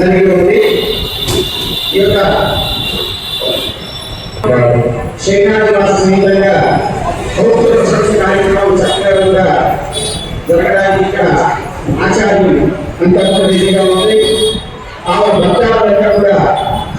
ఉంది ఈ యొక్క శ్రీనాథవాస సమేతంగా భౌతిక చక్కగా జరగడానికి ఇక్కడ ఆచార్యులు అంతర్గత ఉంది. ఆ భక్తాలంతా కూడా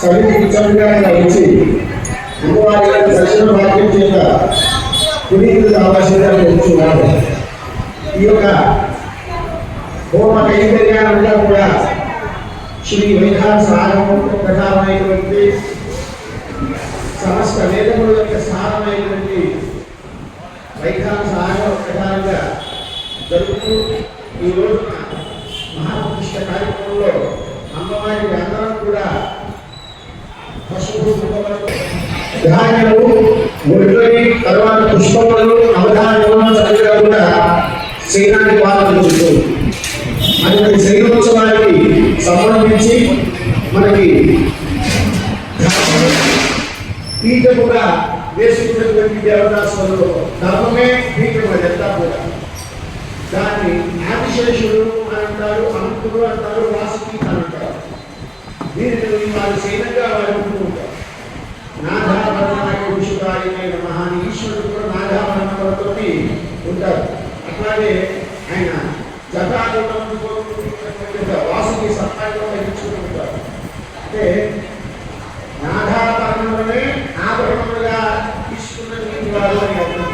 సమితికి చంద్రంగా వచ్చి అమ్మవారి యొక్క దర్శన భాగ్యం చేత పునీతులు ఆవాసంగా కూర్చున్నారు ఈ యొక్క హోమ కైంకర్యాలంతా శ్రీ వైఖాన సాగము ప్రకారమైనటువంటి సమస్త వేదముల యొక్క సారమైనటువంటి వైఖాన సాగమ ప్రకారంగా జరుగుతూ ఈ రోజున మహాప్రతిష్ట కార్యక్రమంలో అమ్మవారి అందరం కూడా ధాన్యము ముడిపడి తర్వాత పుష్పములు అవధానములు చక్కగా కూడా శ్రీనాథి పాల్గొంటుంది అటువంటి సంబంధించి మనకి పీఠముగా వేసుకున్నటువంటి దేవదాసులలో ధర్మమే పీఠం అదంతా కూడా. దాన్ని ఆదిశేషుడు అని అంటారు అనంతుడు అంటారు వాసుకి అని అంటారు. దీనిని వారు సైనంగా వారు ఉంటారు. నాగాభరణాయ పురుషుడాయన మహాని ఈశ్వరుడు కూడా నాగాభరణాలతో ఉంటారు. అట్లాగే ఆయన జటాయుటం వాసుకి సత్తాయుటం వహించుకుంటూ ఉంటారు అంటే నాగాభరణములనే ఆభరణములుగా తీసుకున్నటువంటి వారు అని అర్థం.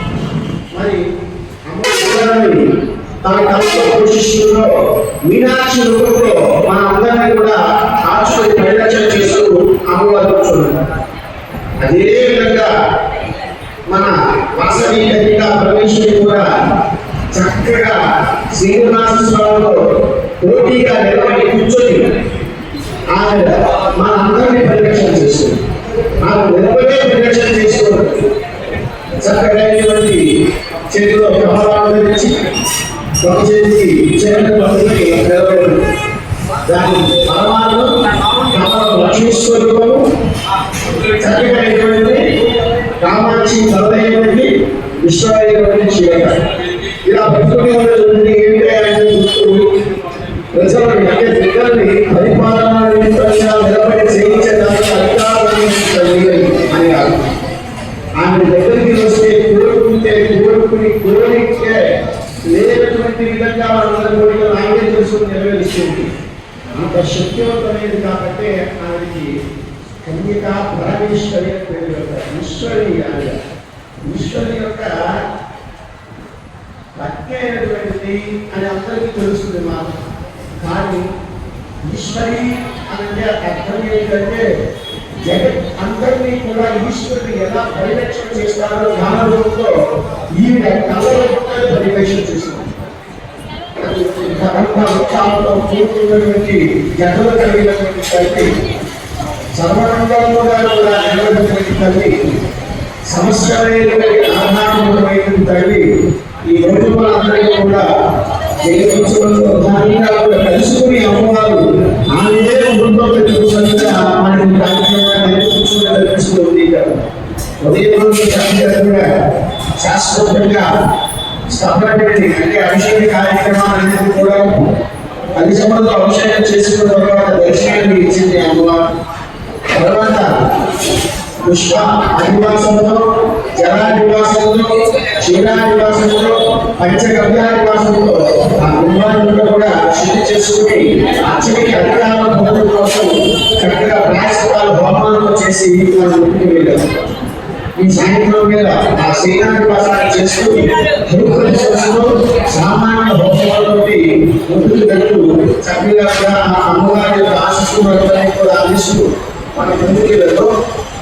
మరి అమ్మవారిని తన తల్లి పోషిస్తుల్లో మీనాక్షి రూపంలో మన అందరినీ కూడా కాచుకొని పరిరక్షణ చేస్తూ అమ్మవారు కూర్చున్నారు అదే విధంగా మన వాసవి కన్యక పరమేశ్వరి కూడా చక్కగా శ్రీనివాస స్వామిలో పోటీగా నిలబడి కూర్చొని ఆమె మన అందరినీ పరిరక్షణ చేస్తుంది ఆమె నిలబడే పరిరక్షణ చేసుకోవాలి చక్కగా చేతిలో కమలాలు ధరించి ఒక చేతికి చేతులు పట్టుకుని నిలబడి దాని పరమాత్మ కమలం లక్ష్మీ స్వరూపము చక్కగా కామాక్షి తలదైనటువంటి విశ్వమైనటువంటి శివక అయినటువంటిది అని అందరికీ తెలుస్తుంది మాట. కానీ ఈశ్వరి అంటే అర్థం ఏంటంటే జగత్ అందరినీ కూడా ఈశ్వరుడు ఎలా పరిరక్షణ చేస్తారో జ్ఞానంతో ఈయన కళలో పరిరక్షణ చేస్తుంది వృక్షాలతో కూడుకున్నటువంటి జగలు కలిగినటువంటి తల్లి సర్వరంగంలో కూడా నిలబడినటువంటి తల్లి సమస్యమైనటువంటి ఆధారమైనటువంటి తల్లి ఈ రోజు అందరికీ కూడా జగత్తులో ప్రధానంగా కూడా కలుసుకుని అమ్మవారు ఆమె ముందులో పెట్టుకున్నట్టుగా మనకి కార్యక్రమాన్ని నేర్పించుకుని తెలుస్తుంది. ఉదయం రోజు కూడా శాశ్వతంగా స్థాపనటువంటి అంటే అభిషేక కార్యక్రమాలన్నింటినీ కూడా పది సంవత్సరాలు అభిషేకం చేసుకున్న తర్వాత దర్శనాన్ని ఇచ్చింది అమ్మవారు. తర్వాత పుష్ప అధివాసంలో జలాధివాసంలో క్షీరాధివాసంలో పంచగవ్యాధివాసంలో ఆ కుమారులను కూడా శుద్ధి చేసుకుని అర్చనకి అధికారం పొందడం కోసం చక్కగా ప్రాయశ్చిత్తాలు హోమాలను చేసి వాళ్ళు ముందుకు వెళ్ళారు. ఈ సాయంత్రం మీద ఆ శ్రీనాథివాసాన్ని చేసుకుని భూప్రదేశంలో సామాన్య భోజనాలతోటి ముందుకు వెళ్తూ చక్కగా ఆ అమ్మవారి యొక్క ఆశిస్తున్న కూడా అందిస్తూ మన ముందుకు వెళ్తూ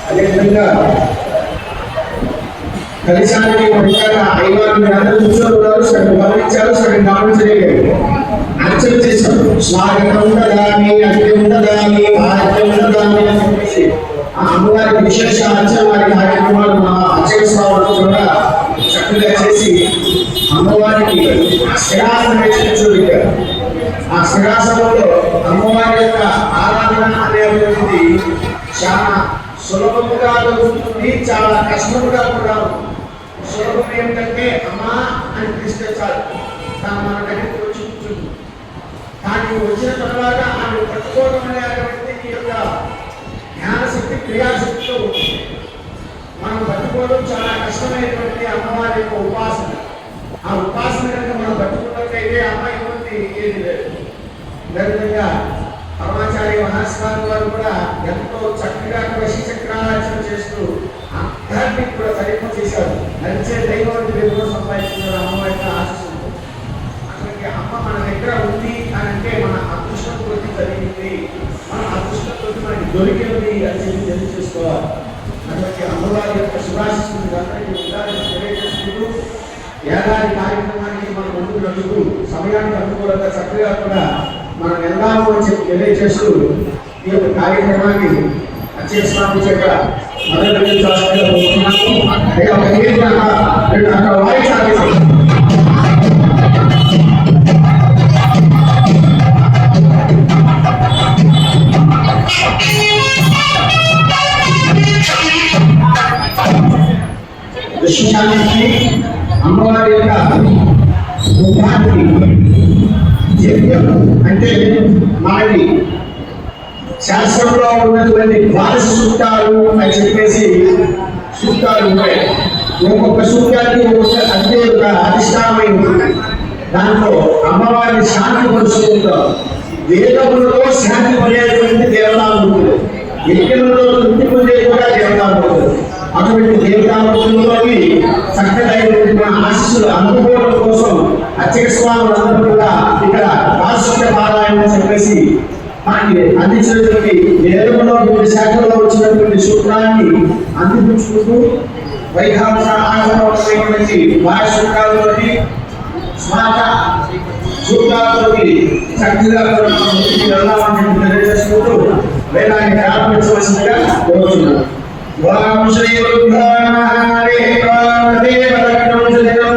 అదేవిధంగా కలిశానికి పడికాక ఐవారు అందరూ చూస్తున్నారు ఉన్నారు సగం గమనించారు సగం గమనించలేదు. అర్చన చేశారు. స్వాగతం ఉండదా ఉండదాని అగ్ని ఉండదాని ఆరోగ్యం ఉండదాని అని చెప్పేసి ఆ అమ్మవారికి విశేష అర్చన వారి కార్యక్రమాలు మా అర్చక స్వామి కూడా చక్కగా చేసి అమ్మవారికి శిరాసనం చూపించారు. ఆ శిరాసనంలో అమ్మవారి యొక్క ఆరాధన అనేటువంటిది చాలా సులభముగా జరుగుతుంది చాలా కష్టముగా కూడా ఉంటుంది. సులభం ఏంటంటే అమ్మా అని పిలిస్తే చాలు. తాను మన దగ్గరికి వచ్చి కూర్చుంది కానీ వచ్చిన తర్వాత ఆమె పట్టుకోవడం అనేటువంటి క్రియాశక్తితో ఉంటుంది. మనం పట్టుకోవడం చాలా కష్టమైనటువంటి అమ్మవారి యొక్క ఉపాసన. ఆ ఉపాసన కనుక మనం పట్టుకున్నట్లయితే అమ్మాయి ఇబ్బంది ఏది లేదు. అదేవిధంగా పరమాచార్య మహాస్వామి వారు కూడా ఎంతో చక్కగా కృషి చక్రార్చన చేస్తూ అందరినీ కూడా తరింప చేశారు నడిచే దైవాన్ని పేరులో సంపాదించుకున్నారు అమ్మవారి యొక్క ఆశిస్తుంది అక్కడికి అమ్మ మన దగ్గర ఉంది అని అంటే మన అదృష్టం కొద్ది జరిగింది మన అదృష్టం దొరికినది అని తెలియ చేసుకోవాలి అటువంటి అమ్మవారి యొక్క శుభాశిస్తుంది తెలియజేసుకుంటూ ఏడాది కార్యక్రమానికి మనం ముందుకు నడుస్తూ సమయానికి అనుకూలంగా చక్కగా కూడా మనం వెళ్దాము అని చెప్పి తెలియజేస్తూ ఈ యొక్క కార్యక్రమాన్ని అచ్చే స్వామి చేత మొదటి రెండు అక్కడ వాయిస్ వాయించాలి విశ్వశాంతి అమ్మవారి యొక్క ఉపాధి యజ్ఞం అంటే మనకి శాస్త్రంలో ఉన్నటువంటి ద్వాదశ సూక్తాలు అని చెప్పేసి సూక్తాలు ఉంటాయి. ఒక్కొక్క సూక్తానికి ఒక్కొక్క అంటే ఒక అధిష్టానమై ఉంటుంది దాంట్లో అమ్మవారిని శాంతి పరుచుకుంటారు వేదములతో శాంతి పడేటువంటి దేవతామూర్తులు యజ్ఞంలో తృప్తి పొందే కూడా దేవతామూర్తులు అటువంటి దేవతామూర్తుల్లోని చక్కదైనటువంటి ఆశీస్సులు అందుకోవడం కోసం అర్చక స్వాములు అందరూ కూడా ఇక్కడ వార్షిక పారాయణ చెప్పేసి మనకి అందించినటువంటి వేదంలో వివిధ శాఖల్లో వచ్చినటువంటి సూత్రాన్ని అందిపుచ్చుకుంటూ వైఖాంస ఆహారమైనటువంటి వాయు సూత్రాలతోటి స్మారక సూత్రాలతోటి చక్కగా వెళ్ళాలని తెలియజేసుకుంటూ వేదాన్ని ప్రారంభించవలసిందిగా కోరుతున్నాను ఓం శ్రీ గురుభ్యో నమః. హరి ఓం దేవరత్నం శ్రీరం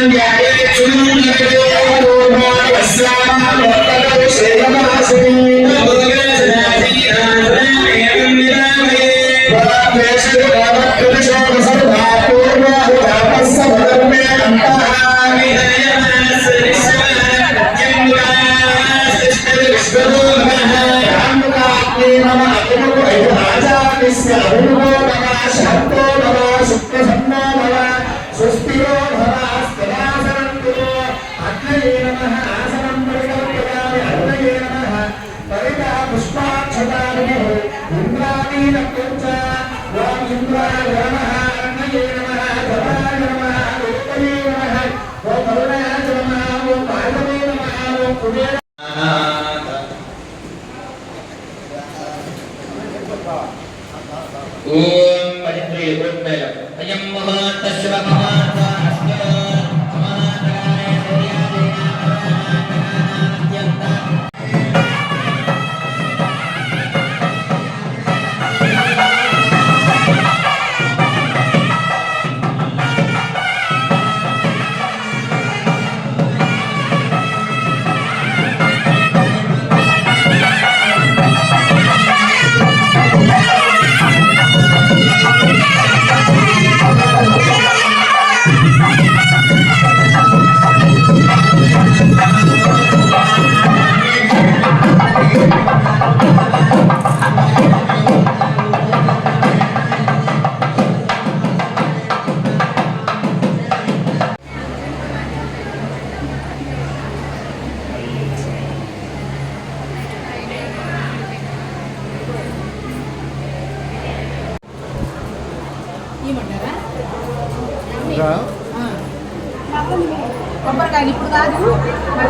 سردا کوندتا جاتا روپ குபேர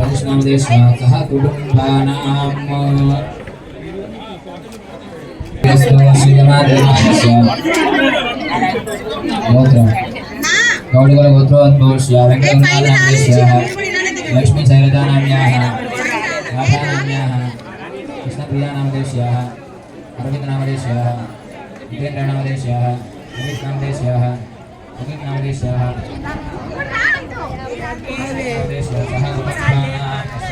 پریش نمدیشیاں کٹنا کورڈ گرد مہاشیہ ونگ نمایاں لکشا نام کشنپریلا اربند نمیاں جیڈر نمیاں نام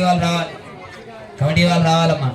కమిటీ వాళ్ళు రావాలి. కమిటీ వాళ్ళు రావాలమ్మా.